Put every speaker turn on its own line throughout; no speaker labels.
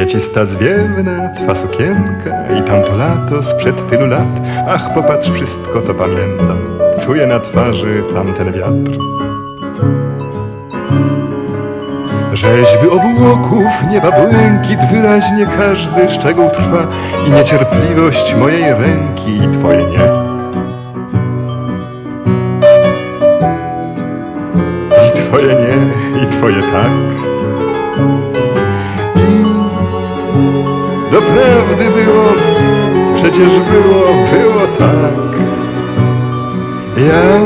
Kwiecista zwiewna, twa sukienka i tamto lato sprzed tylu lat. Ach, popatrz, wszystko to pamiętam. Czuję na twarzy tamten wiatr. Rzeźby obłoków, nieba błękit, wyraźnie każdy szczegół trwa i niecierpliwość mojej ręki i twoje nie. I twoje nie, i twoje tak. Doprawdy było, przecież było, było tak. Ja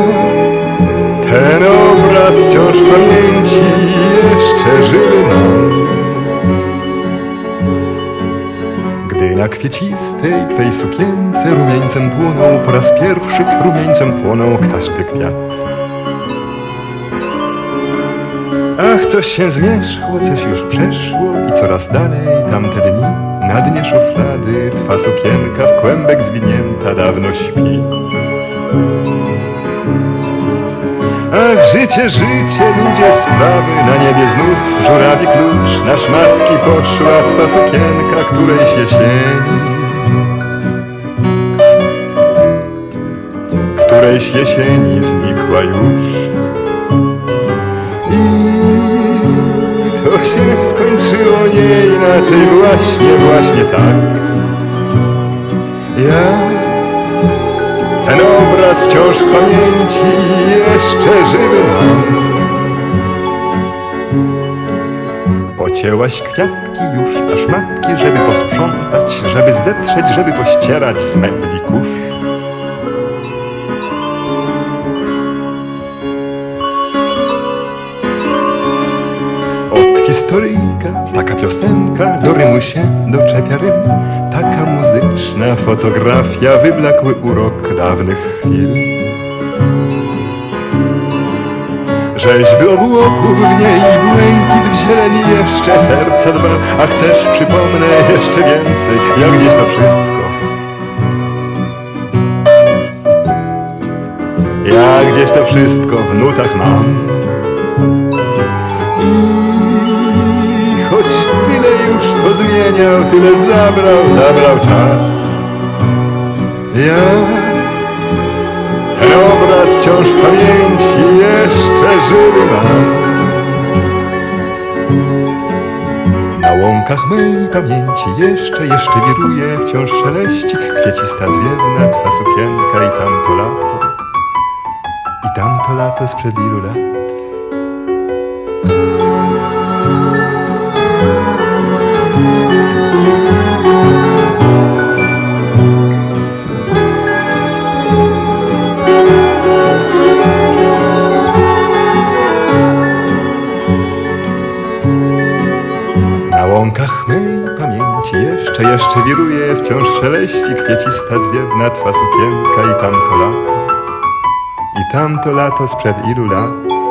ten obraz wciąż w pamięci jeszcze żywy mam. Gdy na kwiecistej twej sukience rumieńcem płonął po raz pierwszy, rumieńcem płonął każdy kwiat. Ach, coś się zmierzchło, coś już przeszło i coraz dalej tamte dni. Na dnie szuflady twa sukienka w kłębek zwinięta dawno śpi. Ach, życie, życie, ludzie, sprawy, na niebie znów żurawi klucz. Na szmatki poszła twa sukienka którejś jesieni. Którejś jesieni znikła już. To się skończyło nie inaczej, właśnie, właśnie tak. Ja ten obraz wciąż w pamięci jeszcze żywy mam. Pocięłaś kwiatki już na szmatki, żeby posprzątać, żeby zetrzeć, żeby pościerać z mebli kurz. Piosenka, do rymu się doczepia rym. Taka muzyczna fotografia, wyblakły urok dawnych chwil. Rzeźby obłoków w niej i błękit w zieleni jeszcze serca dwa, a chcesz przypomnę jeszcze więcej, jak gdzieś to wszystko. Ja gdzieś to wszystko w nutach mam. Pozmieniał, tyle zabrał, zabrał czas. Ja ten obraz wciąż w pamięci jeszcze żywy mam. Na łąkach mej pamięci jeszcze, jeszcze wiruje, wciąż szeleści kwiecista zwiewna, twa sukienka i tamto lato. I tamto lato sprzed ilu lat. Jeszcze, jeszcze wiruje, wciąż szeleści kwiecista zwiewna twa sukienka i tamto lato. I tamto lato sprzed ilu lat.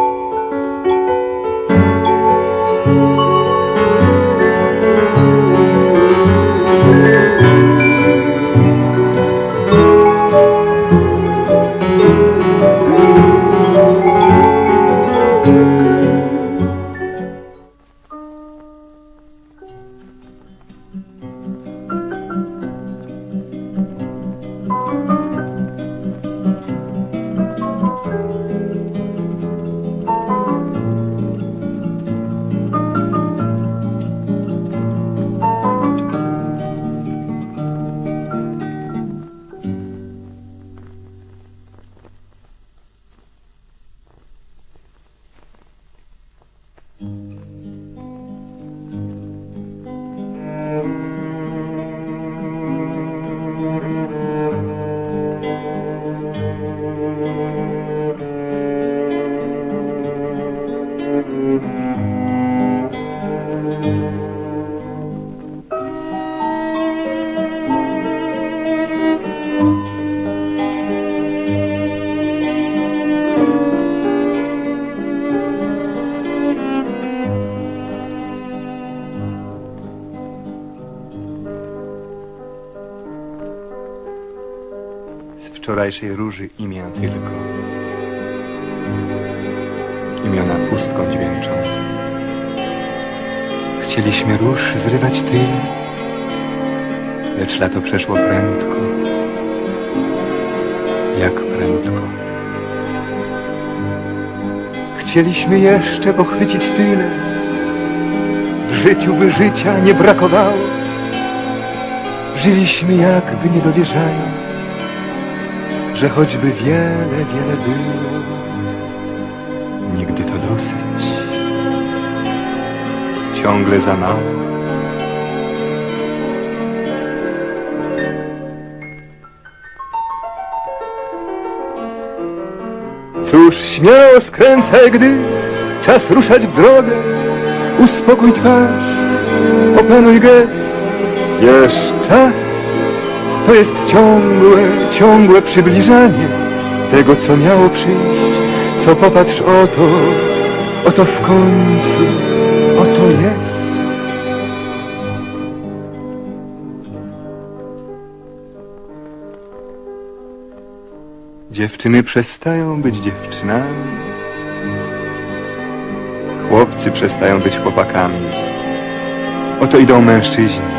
Wczorajszej róży imię tylko. Imiona pustką dźwięczą. Chcieliśmy róż zrywać tyle, lecz lato przeszło prędko. Jak prędko. Chcieliśmy jeszcze pochwycić tyle, w życiu by życia nie brakowało. Żyliśmy jakby nie dowierzając, że choćby wiele, wiele było, nigdy to dosyć, ciągle za mało. Cóż, śmiało skręcaj, gdy czas ruszać w drogę. Uspokój twarz, opanuj gest. Wiesz, czas to jest ciągłe, ciągłe przybliżanie tego, co miało przyjść. Co popatrz oto, oto w końcu, oto jest. Dziewczyny przestają być dziewczynami. Chłopcy przestają być chłopakami. Oto idą mężczyźni.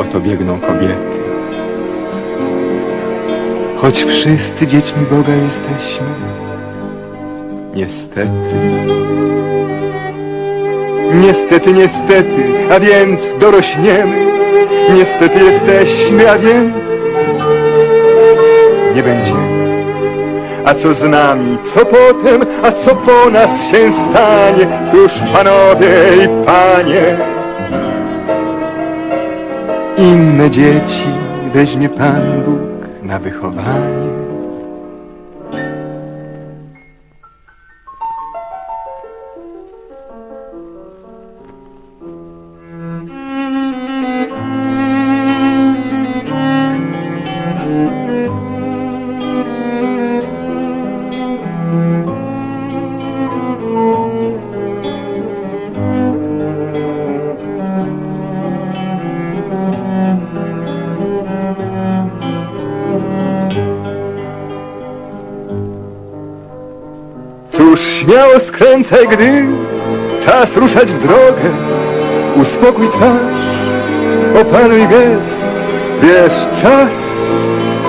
Oto biegną kobiety. Choć wszyscy dziećmi Boga jesteśmy, niestety. Niestety, niestety, a więc dorośniemy. Niestety jesteśmy, a więc nie będziemy. A co z nami, co potem, a co po nas się stanie? Cóż, panowie i panie, inne dzieci weźmie Pan Bóg na wychowanie. Skręcaj, gdy czas ruszać w drogę. Uspokój twarz, opanuj gest. Wiesz, czas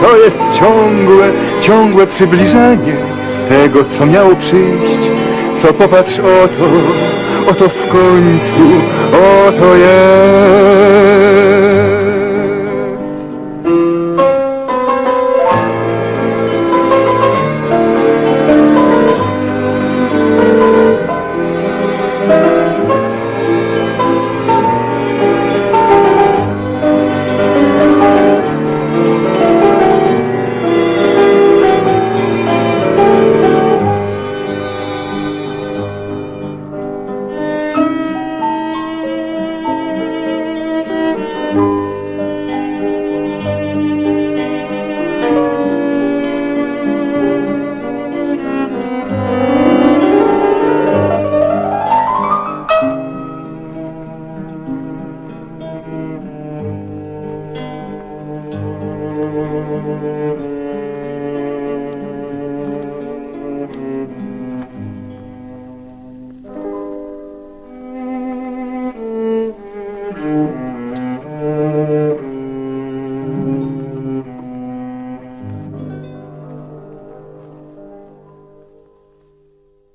to jest ciągłe, ciągłe przybliżanie tego, co miało przyjść. Co popatrz oto, oto w końcu, oto jest.